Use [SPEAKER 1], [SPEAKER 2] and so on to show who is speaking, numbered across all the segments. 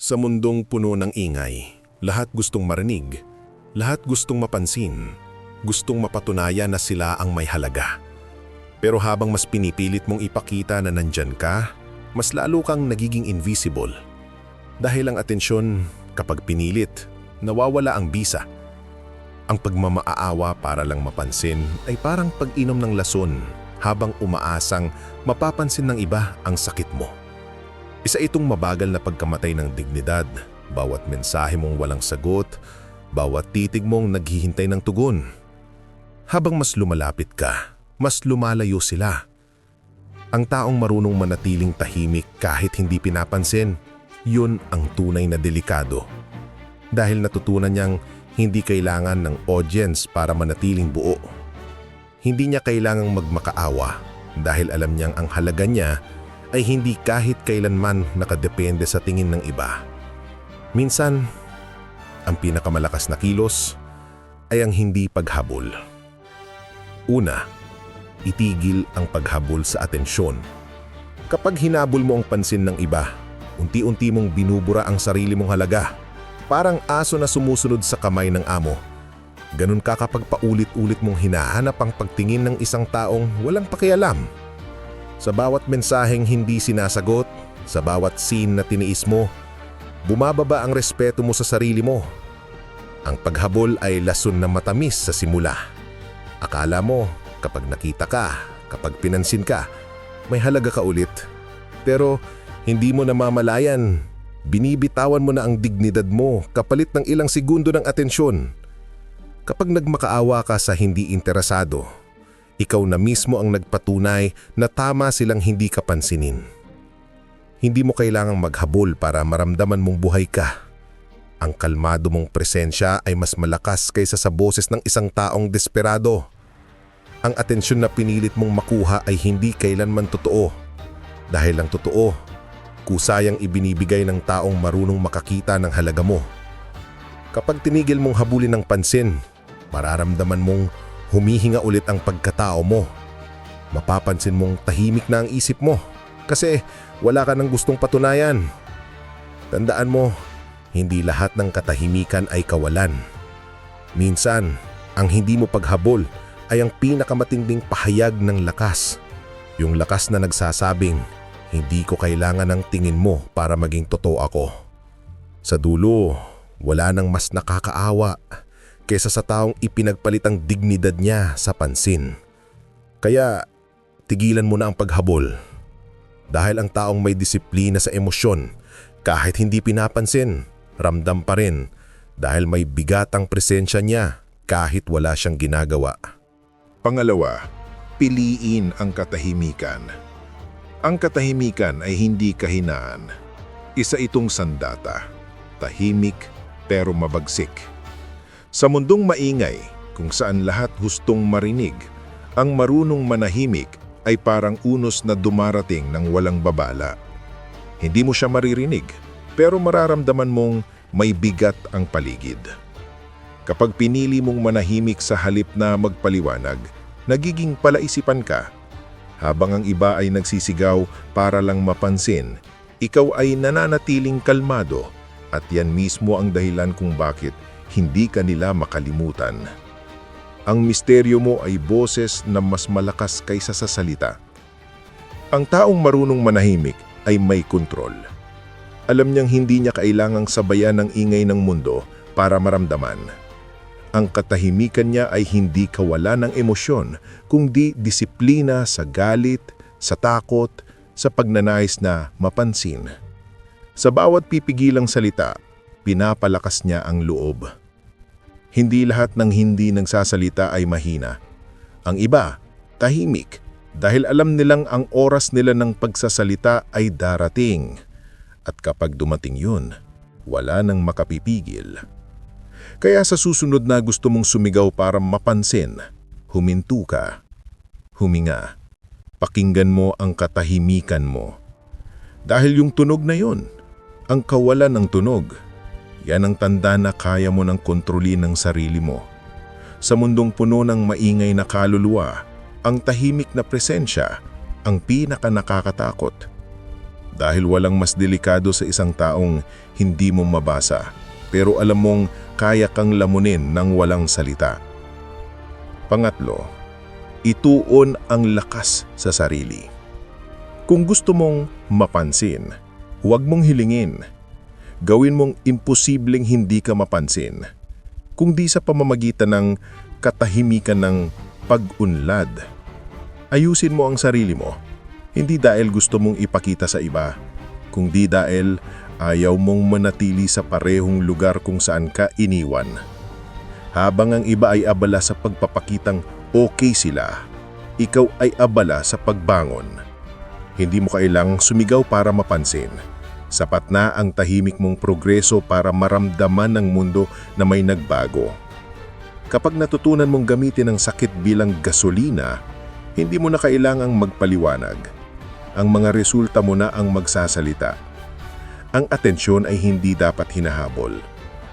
[SPEAKER 1] Sa mundong puno ng ingay, lahat gustong marinig, lahat gustong mapansin, gustong mapatunayan na sila ang may halaga. Pero habang mas pinipilit mong ipakita na nandyan ka, mas lalo kang nagiging invisible. Dahil ang atensyon, kapag pinilit, nawawala ang bisa. Ang pagmamaaawa para lang mapansin ay parang pag-inom ng lason habang umaasang mapapansin ng iba ang sakit mo. Isa itong mabagal na pagkamatay ng dignidad, bawat mensahe mong walang sagot, bawat titig mong naghihintay ng tugon. Habang mas lumalapit ka, mas lumalayo sila. Ang taong marunong manatiling tahimik kahit hindi pinapansin, yun ang tunay na delikado. Dahil natutunan niyang hindi kailangan ng audience para manatiling buo. Hindi niya kailangang magmakaawa dahil alam niyang ang halaga niya ay hindi kahit kailanman nakadepende sa tingin ng iba. Minsan, ang pinakamalakas na kilos ay ang hindi paghabol. Una, itigil ang paghabol sa atensyon. Kapag hinabol mo ang pansin ng iba, unti-unti mong binubura ang sarili mong halaga. Parang aso na sumusunod sa kamay ng amo. Ganun ka kapag paulit-ulit mong hinahanap ang pagtingin ng isang taong walang pakialam. Sa bawat mensaheng hindi sinasagot, sa bawat scene na tiniis mo, bumababa ang respeto mo sa sarili mo. Ang paghabol ay lason na matamis sa simula. Akala mo, kapag nakita ka, kapag pinansin ka, may halaga ka ulit. Pero hindi mo namamalayan, binibitawan mo na ang dignidad mo kapalit ng ilang segundo ng atensyon. Kapag nagmakaawa ka sa hindi interesado, ikaw na mismo ang nagpatunay na tama silang hindi ka pansinin. Hindi mo kailangang maghabol para maramdaman mong buhay ka. Ang kalmado mong presensya ay mas malakas kaysa sa boses ng isang taong desperado. Ang atensyon na pinilit mong makuha ay hindi kailanman totoo. Dahil ang totoo, kusayang ibinibigay ng taong marunong makakita ng halaga mo. Kapag tinigil mong habulin ng pansin, mararamdaman mong humihinga ulit ang pagkatao mo. Mapapansin mong tahimik na ang isip mo kasi wala ka ng gustong patunayan. Tandaan mo, hindi lahat ng katahimikan ay kawalan. Minsan, ang hindi mo paghabol ay ang pinakamatinding pahayag ng lakas. Yung lakas na nagsasabing, hindi ko kailangan ng tingin mo para maging totoo ako. Sa dulo, wala nang mas nakakaawa kesa sa taong ipinagpalit ang dignidad niya sa pansin. Kaya tigilan mo na ang paghabol. Dahil ang taong may disiplina sa emosyon, kahit hindi pinapansin, ramdam pa rin dahil may bigat ang presensya niya kahit wala siyang ginagawa.
[SPEAKER 2] Pangalawa, piliin ang katahimikan. Ang katahimikan ay hindi kahinaan. Isa itong sandata. Tahimik pero mabagsik. Sa mundong maingay, kung saan lahat hustong marinig, ang marunong manahimik ay parang unos na dumarating ng walang babala. Hindi mo siya maririnig, pero mararamdaman mong may bigat ang paligid. Kapag pinili mong manahimik sa halip na magpaliwanag, nagiging palaisipan ka. Habang ang iba ay nagsisigaw para lang mapansin, ikaw ay nananatiling kalmado at yan mismo ang dahilan kung bakit hindi ka nila makalimutan. Ang misteryo mo ay boses na mas malakas kaysa sa salita. Ang taong marunong manahimik ay may kontrol. Alam niyang hindi niya kailangang sabayan ng ingay ng mundo para maramdaman. Ang katahimikan niya ay hindi kawalan ng emosyon, kundi disiplina sa galit, sa takot, sa pagnanais na mapansin. Sa bawat pipigilang salita, pinapalakas niya ang loob. Hindi lahat ng hindi nagsasalita ay mahina. Ang iba, tahimik, dahil alam nilang ang oras nila ng pagsasalita ay darating. At kapag dumating yun, wala nang makapipigil. Kaya sa susunod na gusto mong sumigaw para mapansin, huminto ka. Huminga. Pakinggan mo ang katahimikan mo. Dahil yung tunog na yun, ang kawalan ng tunog, yan ang tanda na kaya mo ng kontrolin ng sarili mo. Sa mundong puno ng maingay na kaluluwa, ang tahimik na presensya ang pinaka nakakatakot. Dahil walang mas delikado sa isang taong hindi mo mabasa, pero alam mong kaya kang lamunin ng walang salita. Pangatlo, ituon ang lakas sa sarili. Kung gusto mong mapansin, huwag mong hilingin. Gawin mong imposibleng hindi ka mapansin. Kung di sa pamamagitan ng katahimikan ng pag-unlad. Ayusin mo ang sarili mo. Hindi dahil gusto mong ipakita sa iba, kundi dahil ayaw mong manatili sa parehong lugar kung saan ka iniwan. Habang ang iba ay abala sa pagpapakitang okay sila, ikaw ay abala sa pagbangon. Hindi mo kailang sumigaw para mapansin. Sapat na ang tahimik mong progreso para maramdaman ng mundo na may nagbago. Kapag natutunan mong gamitin ang sakit bilang gasolina, hindi mo na kailangang magpaliwanag. Ang mga resulta mo na ang magsasalita. Ang atensyon ay hindi dapat hinahabol.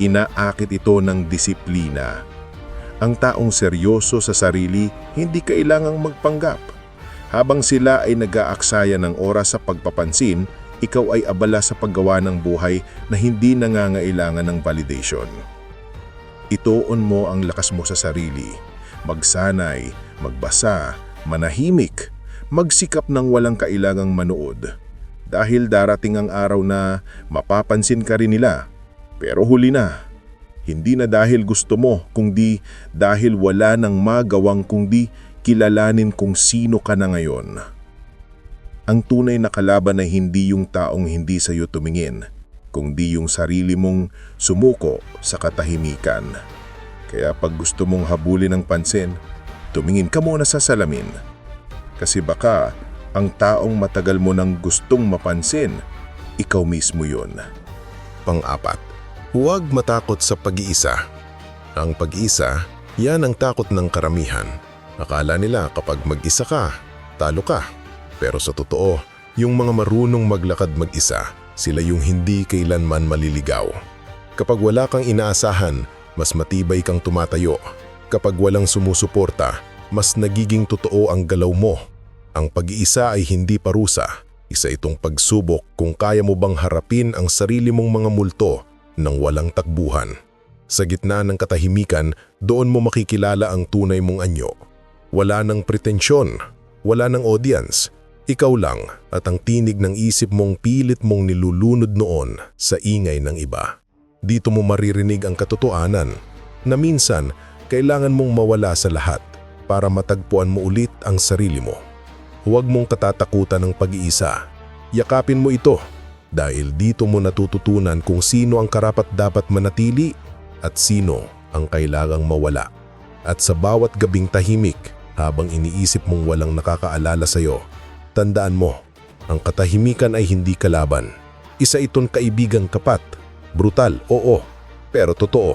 [SPEAKER 2] Inaakit ito ng disiplina. Ang taong seryoso sa sarili hindi kailangang magpanggap. Habang sila ay nag-aaksaya ng oras sa pagpapansin, ikaw ay abala sa paggawa ng buhay na hindi nangangailangan ng validation. Ituon mo ang lakas mo sa sarili. Magsanay, magbasa, manahimik, magsikap ng walang kailangang manood. Dahil darating ang araw na mapapansin ka rin nila. Pero huli na. Hindi na dahil gusto mo, kundi dahil wala nang magawang kundi kilalanin kung sino ka na ngayon. Ang tunay na kalaban ay hindi yung taong hindi sa iyo tumingin, kundi yung sarili mong sumuko sa katahimikan. Kaya pag gusto mong habulin ng pansin, tumingin ka muna sa salamin. Kasi baka ang taong matagal mo nang gustong mapansin, ikaw mismo yun.
[SPEAKER 1] Pang-apat, huwag matakot sa pag-iisa. Ang pag-iisa, yan ang takot ng karamihan. Akala nila kapag mag-isa ka, talo ka. Pero sa totoo, yung mga marunong maglakad mag-isa, sila yung hindi kailanman maliligaw. Kapag wala kang inaasahan, mas matibay kang tumatayo. Kapag walang sumusuporta, mas nagiging totoo ang galaw mo. Ang pag-iisa ay hindi parusa. Isa itong pagsubok kung kaya mo bang harapin ang sarili mong mga multo ng walang takbuhan. Sa gitna ng katahimikan, doon mo makikilala ang tunay mong anyo. Wala ng pretensyon, wala ng audience. Ikaw lang at ang tinig ng isip mong pilit mong nilulunod noon sa ingay ng iba. Dito mo maririnig ang katotohanan na minsan kailangan mong mawala sa lahat para matagpuan mo ulit ang sarili mo. Huwag mong katatakutan ng pag-iisa. Yakapin mo ito dahil dito mo natututunan kung sino ang karapat dapat manatili at sino ang kailangang mawala. At sa bawat gabing tahimik habang iniisip mong walang nakakaalala sa iyo, tandaan mo, ang katahimikan ay hindi kalaban. Isa itong kaibigang kapat, brutal, oo, pero totoo.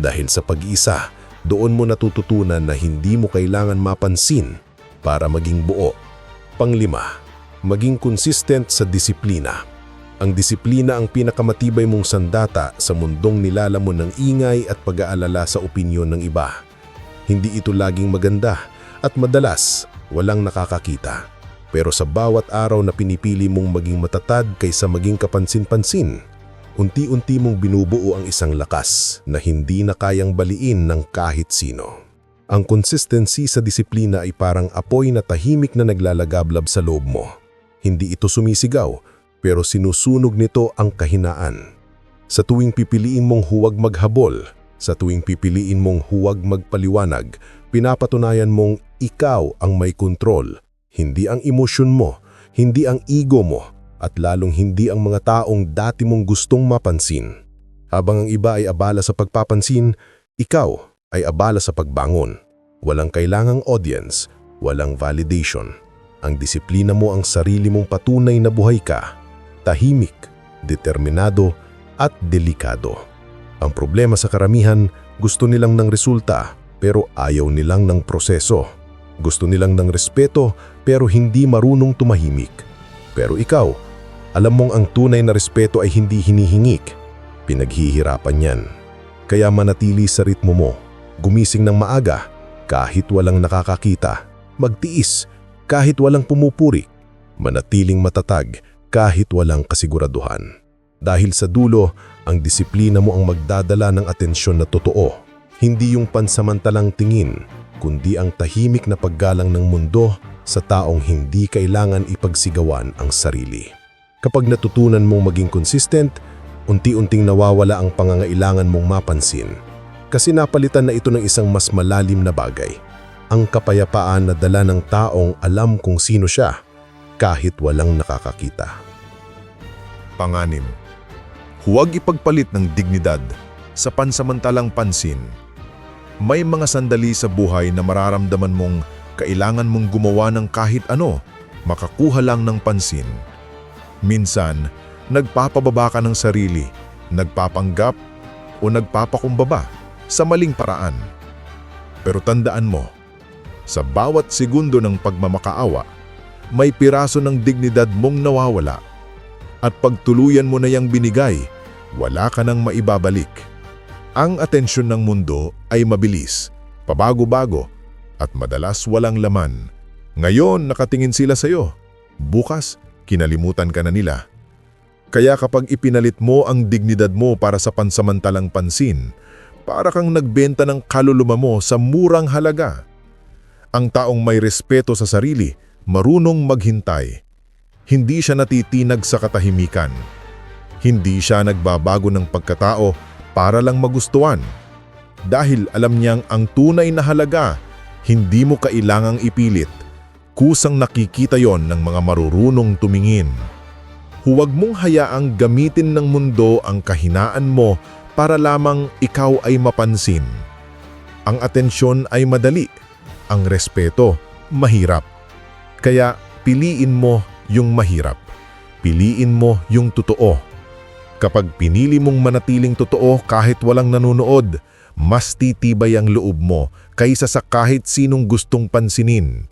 [SPEAKER 1] Dahil sa pag-iisa, doon mo natututunan na hindi mo kailangan mapansin para maging buo. Panglima, maging consistent sa disiplina. Ang disiplina ang pinakamatibay mong sandata sa mundong nilalamon ng ingay at pag-aalala sa opinyon ng iba. Hindi ito laging maganda at madalas walang nakakakita. Pero sa bawat araw na pinipili mong maging matatag kaysa maging kapansin-pansin, unti-unti mong binubuo ang isang lakas na hindi na kayang baliin ng kahit sino. Ang consistency sa disiplina ay parang apoy na tahimik na naglalagablab sa loob mo. Hindi ito sumisigaw, pero sinusunog nito ang kahinaan. Sa tuwing pipiliin mong huwag maghabol, sa tuwing pipiliin mong huwag magpaliwanag, pinapatunayan mong ikaw ang may kontrol, hindi ang emosyon mo, hindi ang ego mo, at lalong hindi ang mga taong dati mong gustong mapansin. Habang ang iba ay abala sa pagpapansin, ikaw ay abala sa pagbangon. Walang kailangang audience, walang validation. Ang disiplina mo ang sarili mong patunay na buhay ka, tahimik, determinado, at delikado. Ang problema sa karamihan, gusto nilang ng resulta pero ayaw nilang ng proseso. Gusto nilang ng respeto pero hindi marunong tumahimik. Pero ikaw, alam mong ang tunay na respeto ay hindi hinihingik. Pinaghihirapan yan. Kaya manatili sa ritmo mo. Gumising ng maaga kahit walang nakakakita. Magtiis kahit walang pumupuri. Manatiling matatag
[SPEAKER 3] kahit walang kasiguraduhan. Dahil sa dulo, ang disiplina mo ang magdadala ng atensyon na totoo. Hindi yung pansamantalang tingin, kundi ang tahimik na paggalang ng mundo sa taong hindi kailangan ipagsigawan ang sarili. Kapag natutunan mong maging consistent, unti-unting nawawala ang pangangailangan mong mapansin. Kasi napalitan na ito ng isang mas malalim na bagay. Ang kapayapaan na dala ng taong alam kung sino siya kahit walang nakakakita.
[SPEAKER 2] Panganim. Huwag ipagpalit ng dignidad sa pansamantalang pansin. May mga sandali sa buhay na mararamdaman mong kailangan mong gumawa ng kahit ano, makakuha lang ng pansin. Minsan, nagpapababa ka ng sarili, nagpapanggap o nagpapakumbaba sa maling paraan. Pero tandaan mo, sa bawat segundo ng pagmamakaawa, may piraso ng dignidad mong nawawala. At pagtuluyan mo na yung binigay, wala ka nang maibabalik. Ang atensyon ng mundo ay mabilis, pabago-bago, at madalas walang laman. Ngayon nakatingin sila sa iyo. Bukas, kinalimutan ka na nila. Kaya kapag ipinalit mo ang dignidad mo para sa pansamantalang pansin, para kang nagbenta ng kaluluma mo sa murang halaga. Ang taong may respeto sa sarili, marunong maghintay. Hindi siya natitinag sa katahimikan. Hindi siya nagbabago ng pagkatao para lang magustuhan. Dahil alam niyang ang tunay na halaga, hindi mo kailangang ipilit. Kusang nakikita yon ng mga marurunong tumingin. Huwag mong hayaang gamitin ng mundo ang kahinaan mo para lamang ikaw ay mapansin. Ang atensyon ay madali, ang respeto mahirap. Kaya piliin mo yung mahirap. Piliin mo yung totoo. Kapag pinili mong manatiling totoo kahit walang nanonood, mas titibay ang loob mo kaysa sa kahit sinong gustong pansinin.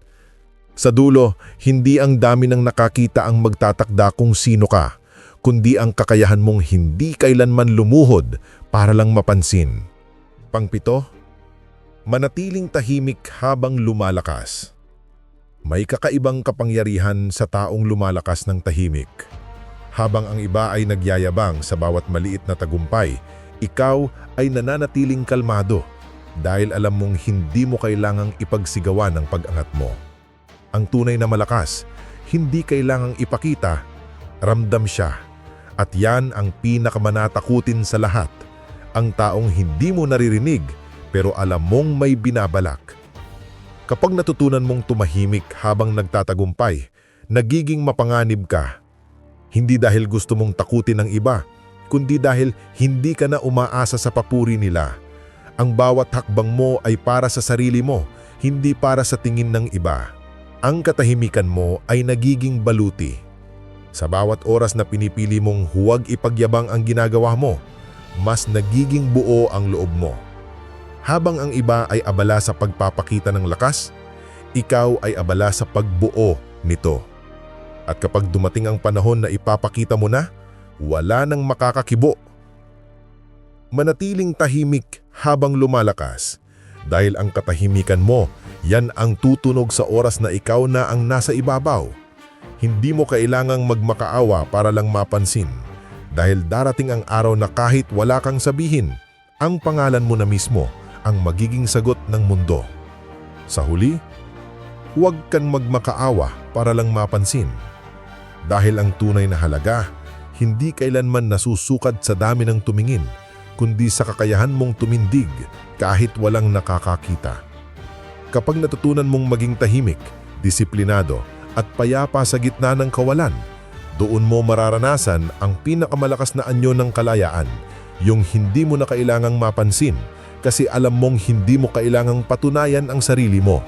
[SPEAKER 2] Sa dulo, hindi ang dami ng nakakita ang magtatakda kung sino ka, kundi ang kakayahan mong hindi kailanman lumuhod para lang mapansin. Pangpito, manatiling tahimik habang lumalakas. May kakaibang kapangyarihan sa taong lumalakas ng tahimik. Habang ang iba ay nagyayabang sa bawat maliit na tagumpay, ikaw ay nananatiling kalmado dahil alam mong hindi mo kailangang ipagsigawan ang pag-angat mo. Ang tunay na malakas, hindi kailangang ipakita, ramdam siya. At yan ang pinakamanatakutin sa lahat, ang taong hindi mo naririnig pero alam mong may binabalak. Kapag natutunan mong tumahimik habang nagtatagumpay, nagiging mapanganib ka. Hindi dahil gusto mong takutin ng iba, kundi dahil hindi ka na umaasa sa papuri nila. Ang bawat hakbang mo ay para sa sarili mo, hindi para sa tingin ng iba. Ang katahimikan mo ay nagiging baluti. Sa bawat oras na pinipili mong huwag ipagyabang ang ginagawa mo, mas nagiging buo ang loob mo. Habang ang iba ay abala sa pagpapakita ng lakas, ikaw ay abala sa pagbuo nito. At kapag dumating ang panahon na ipapakita mo na, wala nang makakakibo. Manatiling tahimik habang lumalakas dahil ang katahimikan mo, yan ang tutunog sa oras na ikaw na ang nasa ibabaw. Hindi mo kailangang magmakaawa para lang mapansin dahil darating ang araw na kahit wala kang sabihin, ang pangalan mo na mismo ang magiging sagot ng mundo. Sa huli, huwag kang magmakaawa para lang mapansin. Dahil ang tunay na halaga, hindi kailanman nasusukat sa dami ng tumingin, kundi sa kakayahan mong tumindig kahit walang nakakakita. Kapag natutunan mong maging tahimik, disiplinado at payapa sa gitna ng kawalan, doon mo mararanasan ang pinakamalakas na anyo ng kalayaan, yung hindi mo na kailangang mapansin kasi alam mong hindi mo kailangang patunayan ang sarili mo.